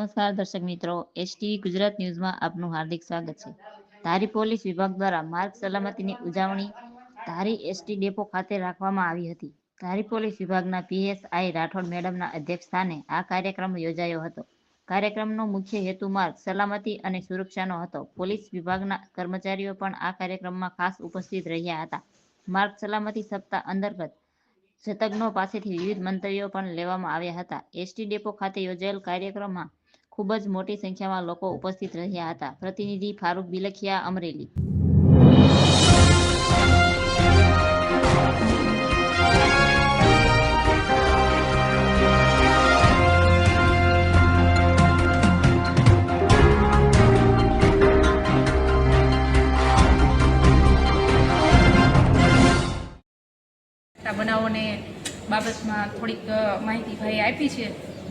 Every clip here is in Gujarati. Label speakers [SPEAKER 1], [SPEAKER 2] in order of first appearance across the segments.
[SPEAKER 1] નમસ્કાર દર્શક મિત્રો એસટી ગુજરાત ન્યૂઝમાં આપનું હાર્દિક સ્વાગત છે. ધારી પોલીસ વિભાગ દ્વારા માર્ગ સલામતીની ઉજવણી ધારી એસટી ડેપો ખાતે રાખવામાં આવી હતી. ધારી પોલીસ વિભાગના પીએસઆઈ રાઠોડ મેડમના અધ્યક્ષસ્થાને આ કાર્યક્રમ યોજાયો હતો. કાર્યક્રમનો મુખ્ય હેતુ માર્ગ સલામતી અને સુરક્ષાનો હતો. પોલીસ વિભાગના કર્મચારીઓ પણ આ કાર્યક્રમમાં ખાસ ઉપસ્થિત રહ્યા હતા. માર્ગ સલામતી સપ્તાહ અંતર્ગત શતજ્ઞો પાસેથી વિવિધ મંતવ્યો પણ લેવામાં આવ્યા હતા. એસટી ડેપો ખાતે યોજાયેલ કાર્યક્રમમાં ખૂબ જ મોટી સંખ્યામાં લોકો ઉપસ્થિત રહ્યા હતા. પ્રતિનિધિ ફારૂક બિલખિયા અમરેલી.
[SPEAKER 2] બનાવોને બાબતમાં થોડીક માહિતી ભાઈ આપી છે.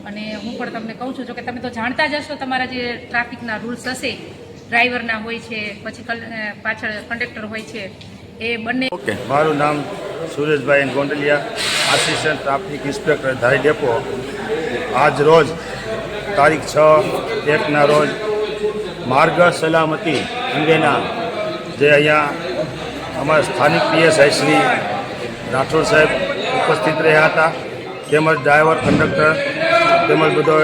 [SPEAKER 2] અને હું પણ તમને કહું છું, જો કે તમે તો જાણતા જ હશો તમારા જે ટ્રાફિકના રૂલ્સ હશે, ડ્રાઈવરના હોય છે, પછી પાછળ કંડક્ટર હોય છે, એ બંને
[SPEAKER 3] ઓકે. મારું નામ Sureshbhai Gondaliya, assistant traffic inspector, Dhari depot. આજ રોજ, તારીખ છ, એકના રોજ, માર્ગ સલામતી અંગેના જે અહીંયા અમારા સ્થાનિક પીએસઆઈ શ્રી રાઠોડ સાહેબ ઉપસ્થિત રહ્યા હતા, તેમજ ડ્રાઈવર, કંડક્ટર તેમજ બધો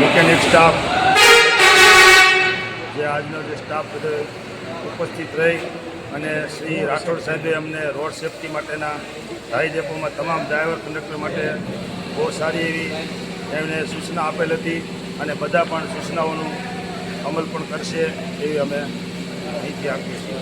[SPEAKER 3] મિકેનિક સ્ટાફ જે આજનો જે સ્ટાફ બધો ઉપસ્થિત રહી અને શ્રી રાઠોડ સાહેબે અમને રોડ સેફટી માટેના ધારી ડેપોમાં તમામ ડ્રાઈવર કંડક્ટર માટે બહુ સારી એવી એમને સૂચના આપેલ હતી અને બધા પણ સૂચનાઓનું અમલ પણ કરશે એવી અમે માહિતી આપીએ છીએ.